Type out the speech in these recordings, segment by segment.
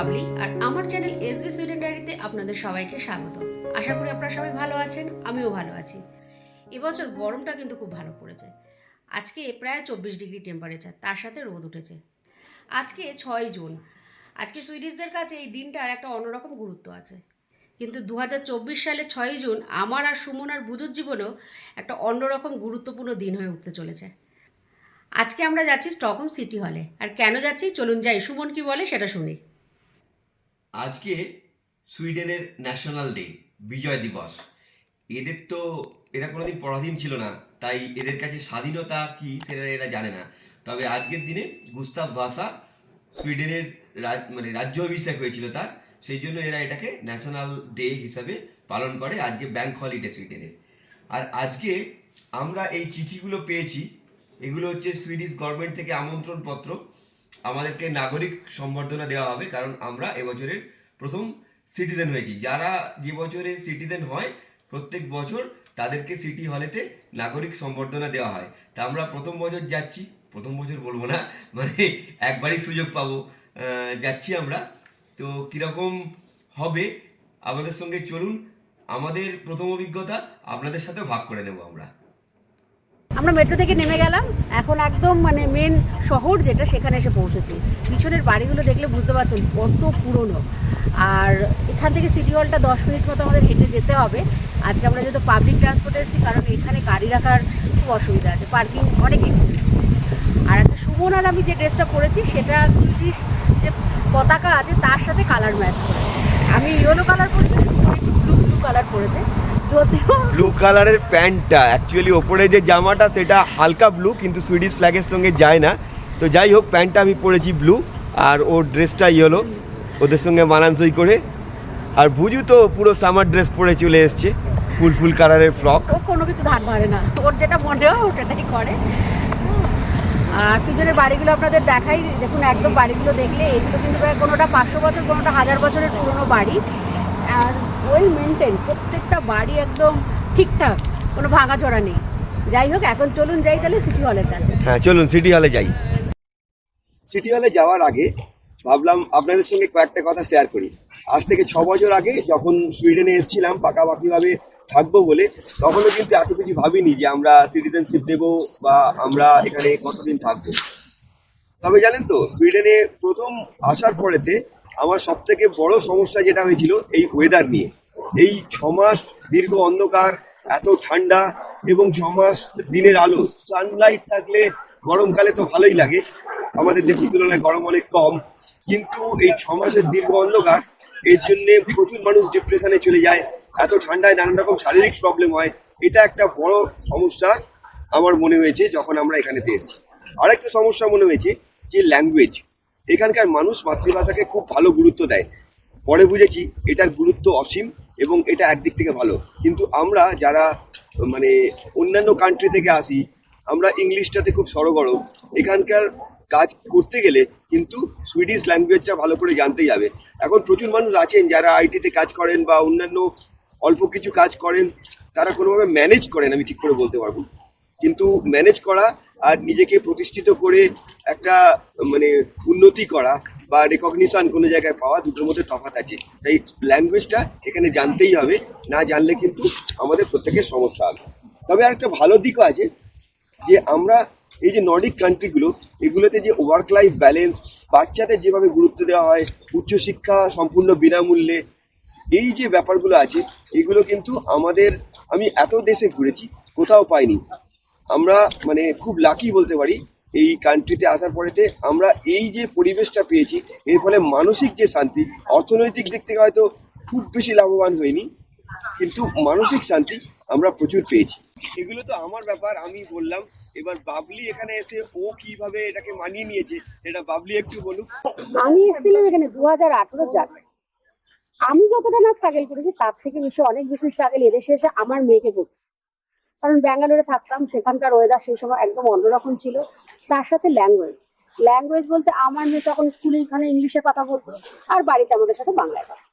বাবলি আর আমার channel SB Sweden ডায়েরিতে আপনাদের সবাইকে স্বাগত। আশা করি আপনারা সবাই ভালো আছেন, আমিও ভালো আছি। এবছর গরমটা কিন্তু খুব ভালো পড়েছে। আজকে প্রায় চব্বিশ ডিগ্রি টেম্পারেচার তার সাথে রোদ উঠেছে। আজকে ছয় জুন। আজকে সুইডিশদের কাছে এই দিনটার একটা অন্যরকম গুরুত্ব আছে। কিন্তু দু হাজার চব্বিশ সালে ছয়ই জুন আমার আর সুমন আর বুজুর জীবনেও একটা অন্যরকম গুরুত্বপূর্ণ দিন হয়ে উঠতে চলেছে। আজকে আমরা যাচ্ছি স্টকহোম সিটি হলে। আর কেন যাচ্ছি? চলুন যাই, সুমন কি বলে সেটা শুনি। আজকে সুইডেনের ন্যাশনাল ডে, বিজয় দিবস। এদের তো, এরা কোনোদিন পরাধীন ছিল না, তাই এদের কাছে স্বাধীনতা কি সেটা এরা জানে না। তবে আজকের দিনে গুস্তাভ ভাষা সুইডেনের মানে রাজ্য অভিষেক হয়েছিল তার, সেই জন্য এরা এটাকে ন্যাশনাল ডে হিসাবে পালন করে আজকে ব্যাংক হলিডে সুইডেনের আর আজকে আমরা এই চিঠিগুলো পেয়েছি, এগুলো হচ্ছে সুইডিশ গভর্নমেন্ট থেকে আমন্ত্রণ পত্র আমাদেরকে নাগরিক সম্বর্ধনা দেওয়া হবে, কারণ আমরা এবছরের প্রথম সিটিজেন হয়েছি। যারা যে বছরে সিটিজেন হয়, প্রত্যেক বছর তাদেরকে সিটি হলেতে নাগরিক সম্বর্ধনা দেওয়া হয়। তা আমরা প্রথম বছর যাচ্ছি, প্রথম বছর বলব না মানে একবারই সুযোগ পাবো যাচ্ছি আমরা। তো কীরকম হবে, আমাদের সঙ্গে চলুন। আমাদের প্রথম অভিজ্ঞতা আপনাদের সাথে ভাগ করে নেব আমরা। আমরা মেট্রো থেকে নেমে গেলাম। এখন একদম মানে মেন শহর যেটা, সেখানে এসে পৌঁছেছি। পিছনের বাড়িগুলো দেখলে বুঝতে পারছেন কত পুরনো। আর এখান থেকে সিটি হলটা দশ মিনিট মতো আমাদের হেঁটে যেতে হবে। আজকে আমরা যেহেতু পাবলিক ট্রান্সপোর্টে এসেছি, কারণ এখানে গাড়ি রাখার খুব অসুবিধা আছে। পার্কিং অনেক এক্সপেন্সিভ আর একটা সুমন আমি যে ড্রেসটা পরেছি, সেটা সুইডিশ যে পতাকা আছে, তার সাথে কালার ম্যাচ করে। আমি ইয়েলো কালার পরেছি, সুমন একটু ব্লু ব্লু কালার পরেছে। ব্লু কালারের প্যান্টটা অ্যাকচুয়ালি ওপরে যে জামাটা সেটা হালকা ব্লু কিন্তু সুইডিশ ফ্ল্যাগের সঙ্গে যায় না। তো যাই হোক প্যান্টটা আমি পরেছি ব্লু আর ওর ড্রেসটা ইয়েলো ওদের সঙ্গে মানানসই করে। আর বুঝু তো পুরো সামার ড্রেস পরে চলে এসছে ফুল ফুল কালারের ফ্রক ও কোনো কিছু ধার ধারে না। ওর যেটা মনে হয় ও করে। আর পিছনের বাড়িগুলো আপনাদের দেখাই। দেখুন একদম বাড়িগুলো দেখলে এগুলো কিন্তু প্রায় কোনোটা পাঁচশো বছর কোনোটা হাজার বছরের পুরনো বাড়ি। আর ওই মেনটেন প্রত্যেকটা বাড়ি একদম ঠিকঠাক কোনো ভাঙাচোরা নেই। যাই হোক এখন চলুন যাই তাহলে সিটি হলের কাছে। হ্যাঁ চলুন সিটি হলে যাই। সিটি হলে যাওয়ার আগে ভাবলাম আপনাদের সঙ্গে কয়েকটা কথা শেয়ার করি। আজ থেকে ছ বছর আগে যখন সুইডেনে এসেছিলাম পাকাপাকিভাবে থাকব বলে তখনও কিন্তু এত কিছু ভাবিনি যে আমরা সিটিজেনশিপ নেব বা আমরা এখানে কতদিন থাকব। তবে জানেন তো সুইডেনে প্রথম আসার পরেতে আমার সব থেকে বড় সমস্যা যেটা হয়েছিল এই ওয়েদার নিয়ে। এই ছমাস দীর্ঘ অন্ধকার, এত ঠান্ডা এবং ছমাস দিনের আলো। সানলাইট থাকলে গরমকালে তো ভালোই লাগে। আমাদের দেশের তুলনায় গরম অনেক কম। কিন্তু এই ছমাসের দীর্ঘ অন্ধকার, এর জন্য প্রচুর মানুষ ডিপ্রেশনে চলে যায়। এত ঠান্ডায় নানান রকম শারীরিক প্রবলেম হয়। এটা একটা বড় সমস্যা আমার মনে হয়েছে যখন আমরা এখানে এসেছি। আরেকটা সমস্যা মনে হয়েছে যে ল্যাঙ্গুয়েজ এখানকার মানুষ মাতৃভাষাকে খুব ভালো গুরুত্ব দেয়। পরে বুঝেছি এটার গুরুত্ব অসীম। এবং এটা একদিক থেকে ভালো। কিন্তু আমরা যারা মানে অন্যান্য কান্ট্রি থেকে আসি, আমরা ইংলিশটাতে খুব সরগরম। এখানকার কাজ করতে গেলে কিন্তু সুইডিশ ল্যাঙ্গুয়েজটা ভালো করে জানতেই হবে। এখন প্রচুর মানুষ আছেন যারা আইটিতে কাজ করেন বা অন্যান্য অল্প কিছু কাজ করেন, তারা কোনোভাবে ম্যানেজ করেন, আমি ঠিক করে বলতে পারব কিন্তু ম্যানেজ করা আর নিজেকে প্রতিষ্ঠিত করে একটা মানে উন্নতি করা বা রেকগনিশন কোনো জায়গায় পাওয়া দুটোর মধ্যে তফাৎ আছে। তাই ল্যাঙ্গুয়েজটা এখানে জানতেই হবে, না জানলে কিন্তু আমাদের প্রত্যেকের সমস্যা হবে। তবে আরেকটা ভালো দিকও আছে যে আমরা এই যে নর্ডিক কান্ট্রিগুলো এগুলোতে যে ওয়ার্ক লাইফ ব্যালেন্স বাচ্চাদের যেভাবে গুরুত্ব দেওয়া হয়, উচ্চশিক্ষা সম্পূর্ণ বিনামূল্যে, এই যে ব্যাপারগুলো আছে, এগুলো কিন্তু আমাদের, আমি এত দেশে ঘুরেছি, কোথাও পাইনি। আমরা মানে খুব লাকি বলতে পারি এই কান্ট্রিতে আসার পরেতে আমরা এই যে পরিবেশটা পেয়েছি, এর ফলে মানসিক যে শান্তি, অর্থনৈতিক দিক থেকে হয়তো খুব বেশি লাভবান হয়নি কিন্তু মানসিক শান্তি আমরা প্রচুর পেয়েছি। এগুলো তো আমার ব্যাপার, আমি বললাম, এবার বাবলি এখানে এসে ও কীভাবে এটাকে মানিয়ে নিয়েছে এটা বাবলি একটু বলুক। আমি এসেছিলাম এখানে দু হাজার আঠেরো আমি যতটা না স্ট্রাগল করেছি, তার থেকে বেশি অনেক বেশি স্ট্রাগল এদেশে এসে আমার মেয়েকে করতে কারণ ব্যাঙ্গালোরে থাকতাম, সেখানকার ওয়েদার সেই সময় একদম অন্যরকম ছিল। তার সাথে ল্যাঙ্গুয়েজ ল্যাঙ্গুয়েজ বলতে আমার মেয়ে তখন স্কুলে এখানে ইংলিশে কথা বলতো, আর বাড়িতে আমাদের সাথে বাংলায় কথা।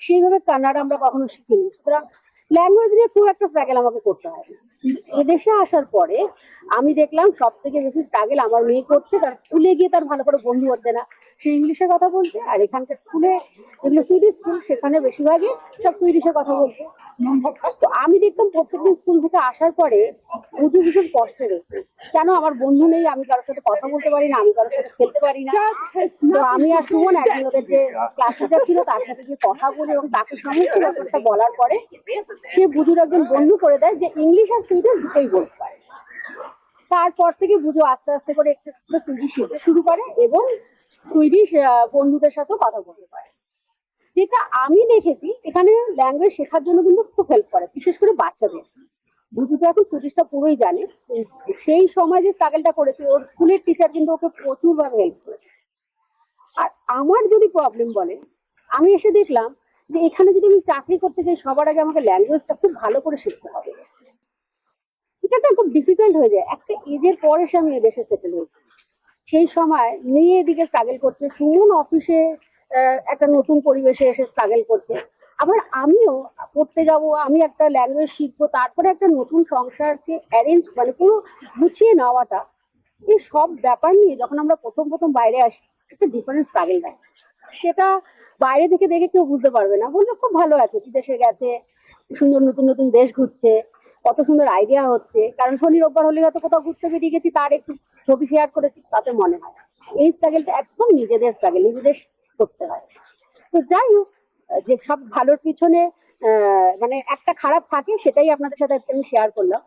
সেইভাবে কান্নাডা আমরা কখনো শিখিনি। সুতরাং ল্যাঙ্গুয়েজ নিয়ে খুব একটা স্ট্রাগেল আমাকে করতে হয় এদেশে আসার পরে আমি দেখলাম সব থেকে বেশি স্ট্রাগল আমার মেয়ে করছে, তার স্কুলে গিয়ে তার ভালো করে বন্ধু হচ্ছে না। সে ইংলিশে কথা বলছে, আর এখানকার স্কুলে যেগুলো সুইডিশ স্কুল সেখানে বেশিরভাগই সব সুইডিশে কথা বলছে। তো আমি দেখতাম প্রত্যেকদিন স্কুল থেকে আসার পরে বুঝি ভীষণ কষ্টে রয়েছে কেন আমার বন্ধু নেই, আমি কারোর সাথে কথা বলতে পারি না, আমি কারোর সাথে খেলতে পারি না। তো আমি আর সুমন একদিন ওদের যে ক্লাস টিচার ছিল, তার সাথে গিয়ে কথা বলি এবং তাকে সমস্ত ব্যাপারটা বলার পরে সে বুঝুর একজন বন্ধু করে দেয় যে ইংলিশ আর সুইডিশ দুটোই বলতে পারে। তারপর থেকে বুঝো আস্তে আস্তে করে একটু একটু সুইডিশ শিখতে শুরু করে এবং সুইডিশ বন্ধুদের সাথেও কথা বলতে পারে। যেটা আমি দেখেছি, এখানে ল্যাঙ্গুয়েজ শেখার জন্য কিন্তু খুব হেল্প করে, বিশেষ করে বাচ্চাদের। বুঝু তো এখন সুইডিশটা পুরোই জানে। সেই সময় যে স্ট্রাগলটা করেছে, ওর স্কুলের টিচার কিন্তু ওকে প্রচুর ভাবে হেল্প করেছে। আর আমার যদি প্রবলেম বলে, আমি এসে দেখলাম যে এখানে যদি আমি চাকরি করতে চাই সবার আগে আমাকে ল্যাঙ্গুয়েজটা খুব ভালো করে শিখতে হবে। এটা খুব ডিফিকাল্ট হয়ে যায়। একটা এজের পরে এসে আমি এদেশে সেটেল হয়েছি। সেই সময় মেয়ে এদিকে স্ট্রাগল করছে সুমন অফিসে একটা নতুন পরিবেশে এসে স্ট্রাগল করছে। আবার আমিও পড়তে যাব, আমি একটা ল্যাঙ্গুয়েজ শিখব, তারপরে একটা নতুন সংসারকে অ্যারেঞ্জ মানে পুরো গুছিয়ে নেওয়াটা এই সব ব্যাপার নিয়ে যখন আমরা প্রথম প্রথম বাইরে আসি, একটা ডিফারেন্ট স্ট্রাগল দেয় সেটা বাইরে থেকে দেখে কেউ বুঝতে পারবে না। বলবে খুব ভালো আছে, বিদেশে গেছে, সুন্দর নতুন নতুন দেশ ঘুরছে। কত সুন্দর আইডিয়া হচ্ছে। কারণ শনি, রোববার হলে হয়তো কোথাও ঘুরতে বেরিয়ে গেছি, তার একটু ছবি শেয়ার করেছি, তাতে মনে হয়। এই স্ট্রাগলটা একদম নিজেদের স্ট্রাগল নিজেদের করতে হয়। তো যাই হোক, যে সব ভালোর পিছনে মানে একটা খারাপ থাকে, সেটাই আপনাদের সাথে আজকে আমি শেয়ার করলাম।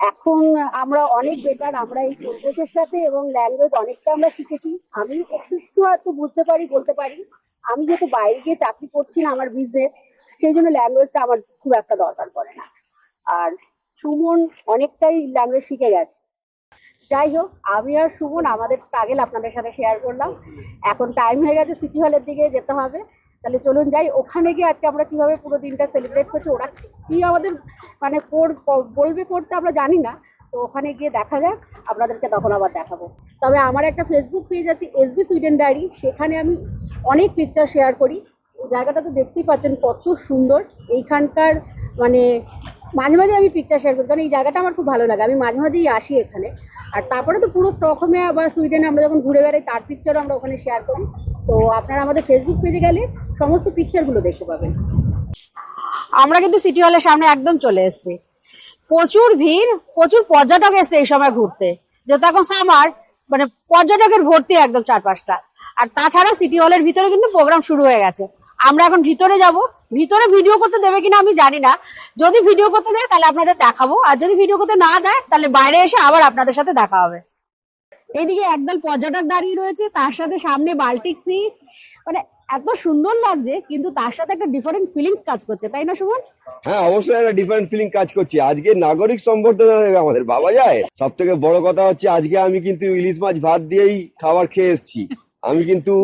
এখন আমরা অনেক বেটার আমরা এই পরিবেশের সাথে এবং ল্যাঙ্গুয়েজ অনেকটা আমরা শিখেছি। আমি একটু হয়তো বুঝতে পারি, বলতে পারি। আমি যেহেতু বাইরে গিয়ে চাকরি করছি না আমার বিজনেস সেই জন্য ল্যাঙ্গুয়েজটা আমার খুব একটা দরকার পড়ে না। আর সুমন অনেকটাই ল্যাঙ্গুয়েজ শিখে গেছে। যাই হোক, আমি আর সুমন আমাদের স্ট্রাগল আপনাদের সাথে শেয়ার করলাম। এখন টাইম হয়ে গেছে সিটি হলের দিকে যেতে হবে। তাহলে চলুন যাই, ওখানে গিয়ে আজকে আমরা কীভাবে পুরো দিনটা সেলিব্রেট করছি, ওরা কি আমাদের মানে কর- বলবে করতে আমরা জানি না। তো ওখানে গিয়ে দেখা যাক, আপনাদেরকে তখন আবার দেখাবো। তবে আমার একটা ফেসবুক পেজ আছে এসবি সুইডেন ডায়েরি সেখানে আমি অনেক পিকচার শেয়ার করি। এই জায়গাটা তো দেখতেই পাচ্ছেন কত সুন্দর। এইখানকার মানে মাঝে মাঝে আমি পিকচার শেয়ার করি, কারণ এই জায়গাটা আমার খুব ভালো লাগে। আমি মাঝে মাঝেই আসি এখানে। আর তারপরে তো পুরো স্টকহোমে বা সুইডেনে আমরা যখন ঘুরে বেড়াই, তার পিকচারও আমরা ওখানে শেয়ার করি। তো আপনারা আমাদের ফেসবুক পেজে গেলে সমস্ত পিকচারগুলো দেখতে পাবেন। আমরা কিন্তু সিটি হলের সামনে একদম চলে এসেছি। প্রচুর ভিড়, প্রচুর পর্যটক এসছে এই সময় ঘুরতে। যেহেতু এখন সামার মানে পর্যটকের ভর্তি একদম চারপাশটা আর তাছাড়া সিটি হলের ভিতরে কিন্তু প্রোগ্রাম শুরু হয়ে গেছে। আমরা এখন ভিতরে যাব। ভিতরে ভিডিও করতে দেবে কিনা আমি জানি না। যদি ভিডিও করতে দেয়, তাহলে আপনাদের দেখাবো। আর যদি ভিডিও করতে না দেয়, তাহলে বাইরে এসে আবার আপনাদের সাথে দেখা হবে। এইদিকে একদল পর্যটক দাঁড়িয়ে রয়েছে। তার সাথে সামনে বাল্টিক সি। মানে এত সুন্দর লাগছে, কিন্তু তার সাথে একটা ডিফারেন্ট ফিলিংস কাজ করছে। তাই না, সুমন? হ্যাঁ অবশ্যই একটা ডিফারেন্ট ফিলিং কাজ করছে। আজকে নাগরিক সম্বর্ধনা আমাদের। বাবা যায়? সব থেকে বড় কথা হচ্ছে, আজকে আমি কিন্তু ইলিশ মাছ ভাত দিয়েই খাবার খেয়ে এসেছি। আমি কিন্তু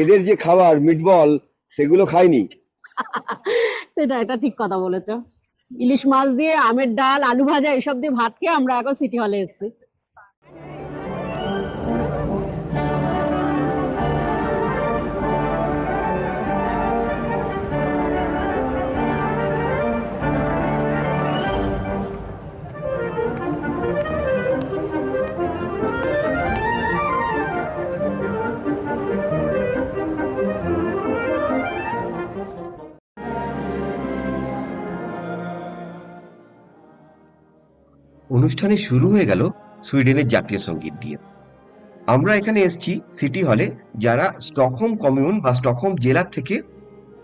এদের যে খাবার মিটবল সেগুলো খাইনি। সেটা এটা ঠিক কথা বলেছ। ইলিশ মাছ দিয়ে আমের ডাল, আলু ভাজা, এসব দিয়ে ভাত খেয়ে আমরা এখন সিটি হলে এসেছি। অনুষ্ঠানে শুরু হয়ে গেল সুইডেনের জাতীয় সংগীত দিয়ে। আমরা এখানে এসেছি সিটি হলে, যারা স্টকহোম কমিউন বা স্টকহোম জেলার থেকে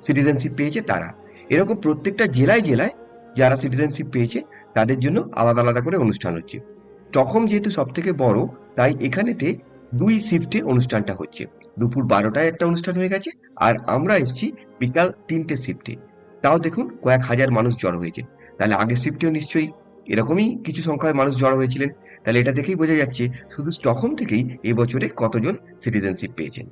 সিটিজেনশিপ পেয়েছে তারা। এরকম প্রত্যেকটা জেলায় জেলায় যারা সিটিজেনশিপ পেয়েছে, তাদের জন্য আলাদা আলাদা করে অনুষ্ঠান হচ্ছে। স্টকহোম যেহেতু সব থেকে বড়, তাই এখানেতে দুই শিফটে অনুষ্ঠানটা হচ্ছে। দুপুর বারোটায় একটা অনুষ্ঠান হয়ে গেছে, আর আমরা এসেছি বিকাল তিনটে শিফটে। তাও দেখুন কয়েক হাজার মানুষ জড়ো হয়েছে। তাহলে আগের শিফটেও নিশ্চয়ই এরকমই কিছু সংখ্যায় মানুষ জড়ো হয়েছিলেন। তাহলে এটা দেখেই বোঝা যাচ্ছে, শুধু স্টকহোম থেকেই এবছরে কতজন সিটিজেনশিপ পেয়েছেন।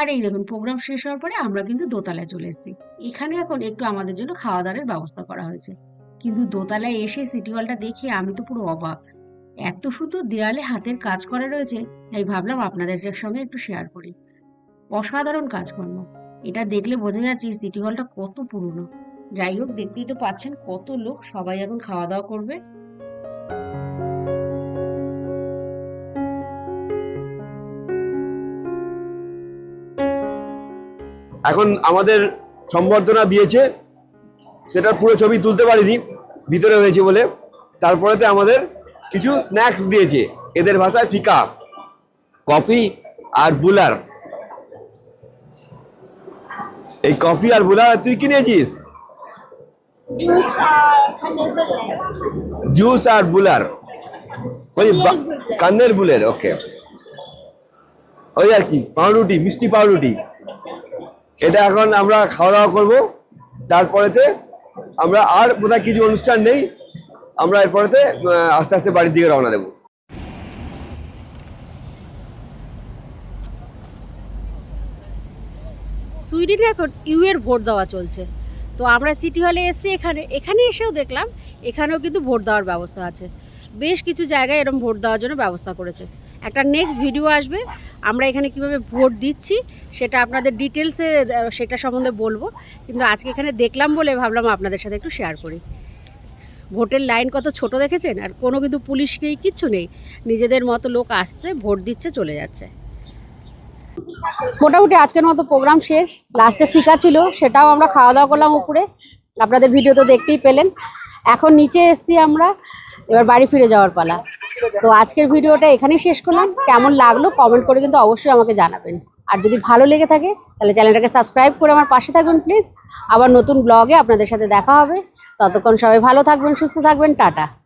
আর এই দেখুন প্রোগ্রাম শেষ হওয়ার পরে আমরা কিন্তু দোতলায় চলে এসেছি। এখানে এখন একটু আমাদের জন্য খাওয়া দাওয়ার ব্যবস্থা করা হয়েছে। কিন্তু দোতলায় এসে সিটি হলটা দেখে আমি তো পুরো অবাক। এত সুন্দর দেয়ালে হাতের কাজ করা রয়েছে, তাই ভাবলাম আপনাদের সঙ্গে একটু শেয়ার করি। অসাধারণ কাজকর্ম। এটা দেখলে বোঝা যাচ্ছে সিটি হলটা কত পুরনো। যাই হোক, দেখতেই তো পাচ্ছেন কত লোক সবাই এখন খাওয়া দাওয়া করবে। এখন আমাদের সম্বর্ধনা দিয়েছে সেটার পুরো ছবি তুলতে পারিনি ভিতরে হয়েছে বলে। তারপরেতে আমাদের কিছু স্ন্যাক্স দিয়েছে এদের ভাষায় ফিকা কফি আর বুলার। এই কফি আর বুলার তুই কিনেছিস জুস আর বুলার। ওই বা- কান্নের বুলের। কান্নের বুলের ওকে ওই আর কি পাউরুটি মিষ্টি পাউরুটি। এটা এখন আমরা খাওয়া দাওয়া করব। তারপরেতে আমরা আর বোধহয় কিছু অনুষ্ঠান নেই, আমরা এরপরেতে আস্তে আস্তে বাড়ির দিকে রওনা দেবো। সুইডেনে এখন ইউ এর ভোট দেওয়া চলছে। তো আমরা সিটি হলে এসেছি এখানে এখানে এসেও দেখলাম, এখানেও কিন্তু ভোট দেওয়ার ব্যবস্থা আছে। বেশ কিছু জায়গায় এরকম ভোট দেওয়ার জন্য ব্যবস্থা করেছে। একটা নেক্সট ভিডিও আসবে, আমরা এখানে কীভাবে ভোট দিচ্ছি সেটা আপনাদের ডিটেলসে সেটা সম্বন্ধে বলব। কিন্তু আজকে এখানে দেখলাম বলে ভাবলাম আপনাদের সাথে একটু শেয়ার করি। ভোটের লাইন কত ছোট দেখেছেন? আর কোনো কিন্তু পুলিশ নেই, কিচ্ছু নেই। নিজেদের মতো লোক আসছে, ভোট দিচ্ছে, চলে যাচ্ছে। মোটামুটি আজকের মতো প্রোগ্রাম শেষ। লাস্টে ফিকা ছিল, সেটাও আমরা খাওয়া দাওয়া করলাম উপরে। আপনাদের ভিডিও তো দেখতেই পেলেন। এখন নিচে এসছি আমরা। এবার বাড়ি ফিরে যাওয়ার পালা। তো আজকের ভিডিওটা এখানেই শেষ করলাম। কেমন লাগল কমেন্ট করে কিন্তু অবশ্যই আমাকে জানাবেন। আর যদি ভালো লেগে থাকে, তাহলে চ্যানেলটাকে সাবস্ক্রাইব করে আমার পাশে থাকবেন, প্লিজ। আবার নতুন ব্লগে আপনাদের সাথে দেখা হবে। ততক্ষণ সবাই ভালো থাকবেন, সুস্থ থাকবেন। টাটা।